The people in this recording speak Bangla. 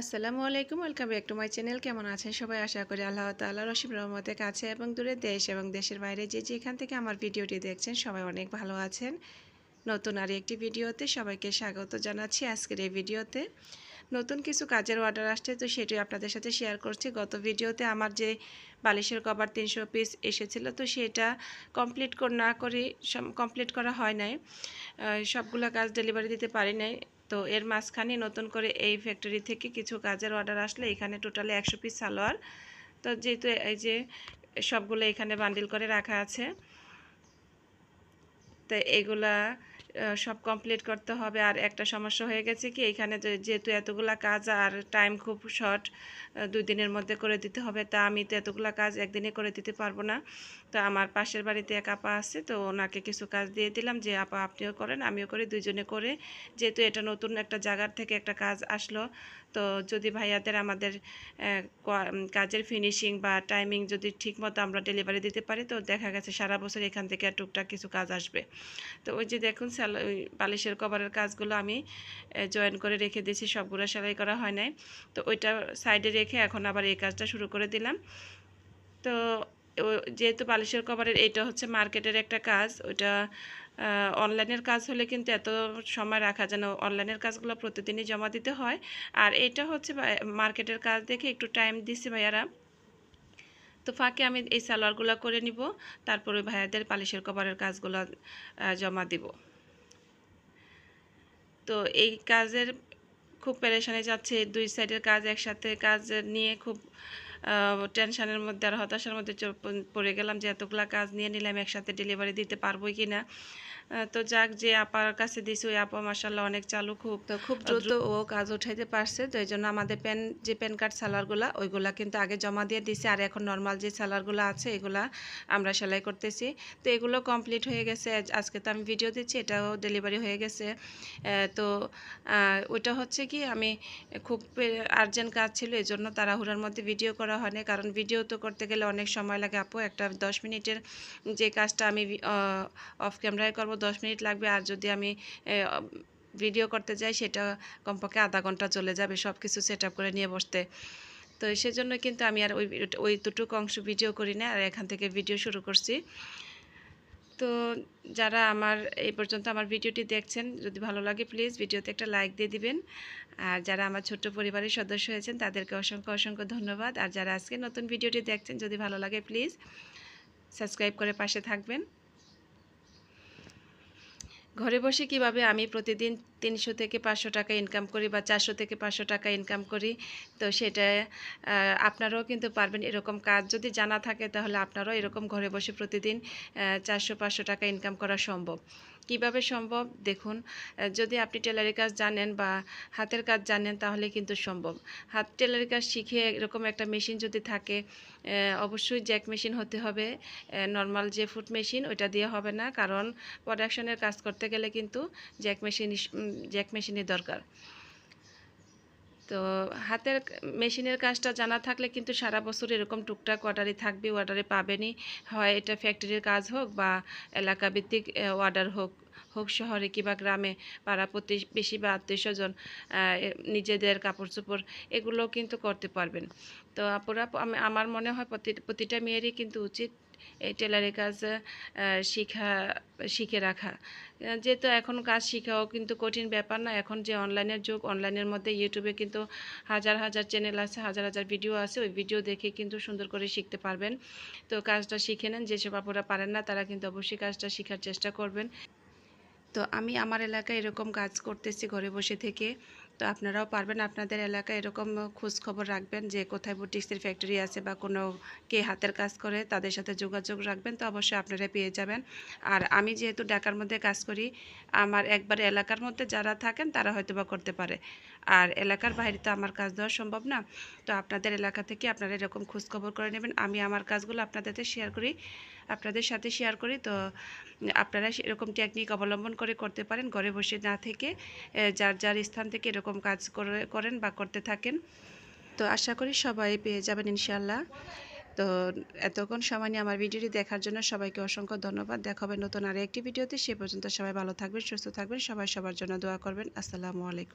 আসসালামু আলাইকুম, welcome back to my channel. কেমন আছেন সবাই? আশা করি আল্লাহ তাআলা রসিম রহমতের কাছে এবং দূরে দেশ এবং দেশের বাইরে যে যেখান থেকে আমার ভিডিওটি দেখছেন সবাই অনেক ভালো আছেন। নতুন আর একটি ভিডিওতে সবাইকে স্বাগত জানাচ্ছি আজকের এই ভিডিওতে। নতুন কিছু কাজের অর্ডার আসছে, তো সেটি আপনাদের সাথে শেয়ার করছি। গত ভিডিওতে আমার যে বালিশের কভার তিনশো পিস এসেছিল, তো সেটা কমপ্লিট না করে কমপ্লিট করা হয় নাই। সবগুলো কাজ ডেলিভারি দিতে পারি নাই। তো এর মাঝখানে নতুন করে এই ফ্যাক্টরি থেকে কিছু কাজের অর্ডার আসলে এখানে টোটালি একশো পিস সালোয়ার। তো যেহেতু এই যে সবগুলো এখানে বান্ডিল করে রাখা আছে, তো এগুলা সব কমপ্লিট করতে হবে। আর একটা সমস্যা হয়ে গেছে কি, এখানে যেহেতু এতগুলা কাজ আর টাইম খুব শর্ট দুই দিনের মধ্যে করে দিতে হবে, তা আমি তো এতগুলা কাজ একদিনে করে দিতে পারব না। তো আমার পাশের বাড়িতে এক আপা আছে, তো ওনাকে কিছু কাজ দিয়ে দিলাম যে, আপা, আপনিও করেন, আমিও করি, দুইজনে করে। যেহেতু এটা নতুন একটা জায়গার থেকে একটা কাজ আসলো, তো যদি ভাইয়াদের আমাদের কাজের ফিনিশিং বা টাইমিং যদি ঠিকমতো আমরা ডেলিভারি দিতে পারি, তো দেখা গেছে সারা বছর এখান থেকে টুকটাক কিছু কাজ আসবে। তো ওই যে দেখুন বালিশের কভারের কাজগুলো আমি জয়েন করে রেখে দিয়েছি, সবগুলো সেলাই করা হয় নাই। তো ওইটা সাইডে রেখে এখন আবার এই কাজটা শুরু করে দিলাম। তো যেহেতু বালিশের কভারের এটা হচ্ছে মার্কেটের একটা কাজ, ওইটা অনলাইনের কাজ হলে কিন্তু এত সময় রাখা যেন অনলাইনের কাজগুলো প্রতিদিনই জমা দিতে হয়। আর এটা হচ্ছে মার্কেটের কাজ দেখে একটু টাইম দিছি ভাইয়ারা। তো ফাঁকে আমি এই সালোয়ারগুলো করে নিব, তারপরে ভাইয়াদের পালিশের কভারের কাজগুলো জমা দিব। তো এই কাজের খুব পেরেশানি যাচ্ছে দুই সাইডের কাজ একসাথে কাজ নিয়ে খুব টেনশনের মধ্যে আর হতাশার মধ্যে পড়ে গেলাম যে এতগুলা কাজ নিয়ে নিলাম একসাথে ডেলিভারি দিতে পারব কি না তো যাক যে আপার কাছে দিছি ওই আপা মাসাল্লাহ অনেক চালু খুব তো খুব দ্রুত ও কাজ উঠাইতে পারছে তো এই জন্য আমাদের প্যান যে প্যান কার্ড সালোয়ারগুলা ওইগুলা কিন্তু আগে জমা দিয়ে দিছে। আর এখন নর্মাল যে সালোয়ারগুলো আছে এগুলা আমরা সেলাই করতেছি। তো এগুলো কমপ্লিট হয়ে গেছে। আজকে তো আমি ভিডিও দিচ্ছি এটাও ডেলিভারি হয়ে গেছে। তো ওইটা হচ্ছে কি আমি খুব আর্জেন্ট কাজ ছিল এই জন্য তাড়াহুড়ার মধ্যে ভিডিও করা হয়নি। কারণ ভিডিও তো করতে গেলে অনেক সময় লাগে। আপু, একটা দশ মিনিটের যে কাজটা আমি অফ ক্যামেরায় করব, দশ মিনিট লাগবে। আর যদি আমি ভিডিও করতে যাই, সেটা কমপক্ষে আধা ঘণ্টা চলে যাবে সব কিছু সেট করে নিয়ে বসতে। তো সেজন্য কিন্তু আমি আর ওই ওই দুটুকু অংশ ভিডিও করি না। আর এখান থেকে ভিডিও শুরু করছি। তো যারা আমার, এই পর্যন্ত আমার ভিডিওটি দেখছেন, যদি ভালো লাগে প্লিজ ভিডিওতে একটা লাইক দিয়ে দিবেন। আর যারা আমার ছোট্ট পরিবারের সদস্য হয়েছেন, তাদেরকে অসংখ্য অসংখ্য ধন্যবাদ। আর যারা আজকে নতুন ভিডিওটি দেখছেন, যদি ভালো লাগে প্লিজ সাবস্ক্রাইব করে পাশে থাকবেন। ঘরে বসে কীভাবে আমি প্রতিদিন তিনশো থেকে পাঁচশো টাকা ইনকাম করি বা চারশো থেকে পাঁচশো টাকা ইনকাম করি। তো সেটা আপনারাও কিন্তু পারবেন এরকম কাজ। যদি জানা থাকে তাহলে আপনারাও এরকম ঘরে বসে প্রতিদিন চারশো পাঁচশো টাকা ইনকাম করা সম্ভব। কীভাবে সম্ভব? দেখুন যদি আপনি টেলারি কাজ জানেন বা হাতের কাজ জানেন তাহলে কিন্তু সম্ভব। হাত টেলারি কাজ শিখে এরকম একটা মেশিন যদি থাকে অবশ্যই জ্যাক মেশিন হতে হবে। নর্মাল যে ফুট মেশিন ওইটা দিয়ে হবে না। কারণ প্রোডাকশনের কাজ করতে গেলে কিন্তু জ্যাক মেশিন জ্যাক মেশিনের দরকার। তো হাতের মেশিনের কাজটা জানা থাকলে কিন্তু সারা বছর এরকম টুকটাক অর্ডারই থাকবে অর্ডারে পাবেনই। হয় এটা ফ্যাক্টরির কাজ হোক বা এলাকা ভিত্তিক অর্ডার হোক হোক শহরে কিংবা গ্রামে পাড়া প্রতিবেশী বা আত্মীয় স্বজন নিজেদের কাপড় চোপড় এগুলোও কিন্তু করতে পারবেন। তো আপুরা আমার মনে হয় প্রতি, প্রতিটা মেয়েরই কিন্তু উচিত এই টেলারি কাজ শিখা, শিখে রাখা। যেহেতু এখন কাজ শেখাও কিন্তু কঠিন ব্যাপার না। এখন যে অনলাইনের যুগ, অনলাইনের মধ্যে ইউটিউবে কিন্তু হাজার হাজার চ্যানেল আছে, হাজার হাজার ভিডিও আছে। ওই ভিডিও দেখে কিন্তু সুন্দর করে শিখতে পারবেন। তো কাজটা শিখে নেন। যেসব আপুরা পারেন না, তারা কিন্তু অবশ্যই কাজটা শেখার চেষ্টা করবেন। তো আমি আমার এলাকায় এরকম কাজ করতেছি ঘরে বসে থেকে। তো আপনারাও পারবেন, আপনাদের এলাকায় এরকম খোঁজ খবর রাখবেন যে কোথায় বুটিক্সের ফ্যাক্টরি আছে বা কোনো কে হাতের কাজ করে তাদের সাথে যোগাযোগ রাখবেন, তো অবশ্যই আপনারা পেয়ে যাবেন। আর আমি যেহেতু ঢাকার মধ্যে কাজ করি, আমার একবার এলাকার মধ্যে যারা থাকেন তারা হয়তো বা করতে পারে। আর এলাকার বাইরে তো আমার কাজ দেওয়া সম্ভব না, তো আপনাদের এলাকা থেকে আপনারা এরকম খোঁজ খবর করে নেবেন। আমি আমার কাজগুলো আপনাদের শেয়ার করি, আপনাদের সাথে শেয়ার করি, তো আপনারা এরকম টেকনিক অবলম্বন করে করতে পারেন। ঘরে বসে না থেকে যার যার স্থান থেকে এরকম কাজ করে, করেন বা করতে থাকেন। তো আশা করি সবাই পেয়ে যাবেন ইনশাল্লাহ তো এতক্ষণ সময় নিয়ে আমার ভিডিওটি দেখার জন্য সবাইকে অসংখ্য ধন্যবাদ। দেখা হবে নতুন আরেকটি ভিডিওতে। সে পর্যন্ত সবাই ভালো থাকবেন, সুস্থ থাকবেন। সবাই সবার জন্য দোয়া করবেন। আসসালামু আলাইকুম।